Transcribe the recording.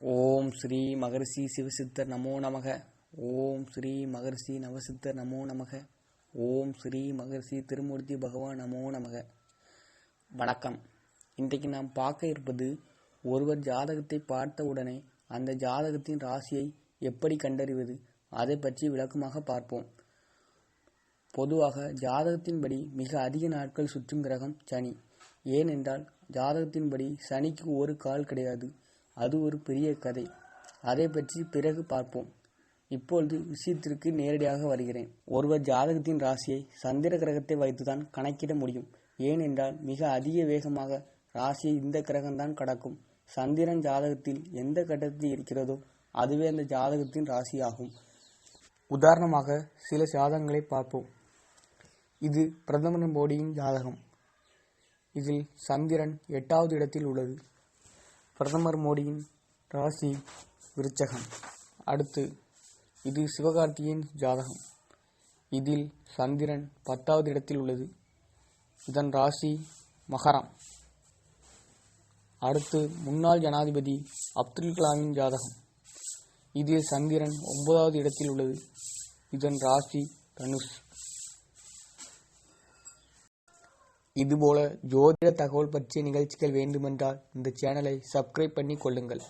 ஓம் ஸ்ரீ மகரிஷி சிவசித்தர் நமோ நமக. ஓம் ஸ்ரீ மகரிஷி நவசித்தர் நமோ நமக. ஓம் ஸ்ரீ மகரிஷி திருமூர்த்தி பகவான் நமோ நமக. வணக்கம். இன்றைக்கு நாம் பார்க்க இருப்பது ஒருவர் ஜாதகத்தை பார்த்த உடனே அந்த ஜாதகத்தின் ராசியை எப்படி கண்டறிவது அதை பற்றி விளக்கமாக பார்ப்போம். பொதுவாக ஜாதகத்தின்படி மிக அதிக நாட்கள் சுற்றும் கிரகம் சனி. ஏனென்றால் ஜாதகத்தின்படி சனிக்கு ஒரு கால் கிடையாது. அது ஒரு பெரிய கதை. அதை பற்றி பிறகு பார்ப்போம். இப்பொழுது விஷயத்திற்கு நேரடியாக வருகிறேன். ஒருவர் ஜாதகத்தின் ராசியை சந்திர கிரகத்தை வைத்துதான் கணக்கிட முடியும். ஏனென்றால் மிக அதிக வேகமாக ராசியை இந்த கிரகம்தான் கடக்கும். சந்திரன் ஜாதகத்தில் எந்த கட்டத்தில் இருக்கிறதோ அதுவே அந்த ஜாதகத்தின் ராசியாகும். உதாரணமாக சில ஜாதகங்களை பார்ப்போம். இது பிரதமர் மோடியின் ஜாதகம். இதில் சந்திரன் எட்டாவது இடத்தில் உள்ளது. பிரதமர் மோடியின் ராசி விருச்சகம். அடுத்து இது சிவகார்த்தியின் ஜாதகம். இதில் சந்திரன் பத்தாவது இடத்தில் உள்ளது. இதன் ராசி மகரம். அடுத்து முன்னாள் ஜனாதிபதி அப்துல் கலாமின் ஜாதகம். இதில் சந்திரன் ஒன்பதாவது இடத்தில் உள்ளது. இதன் ராசி தனுஷ். இதுபோல ஜோதிட தகவல் பற்றிய நிகழ்ச்சிகள் வேண்டுமென்றால் இந்த சேனலை சப்ஸ்கிரைப் பண்ணி கொள்ளுங்கள்.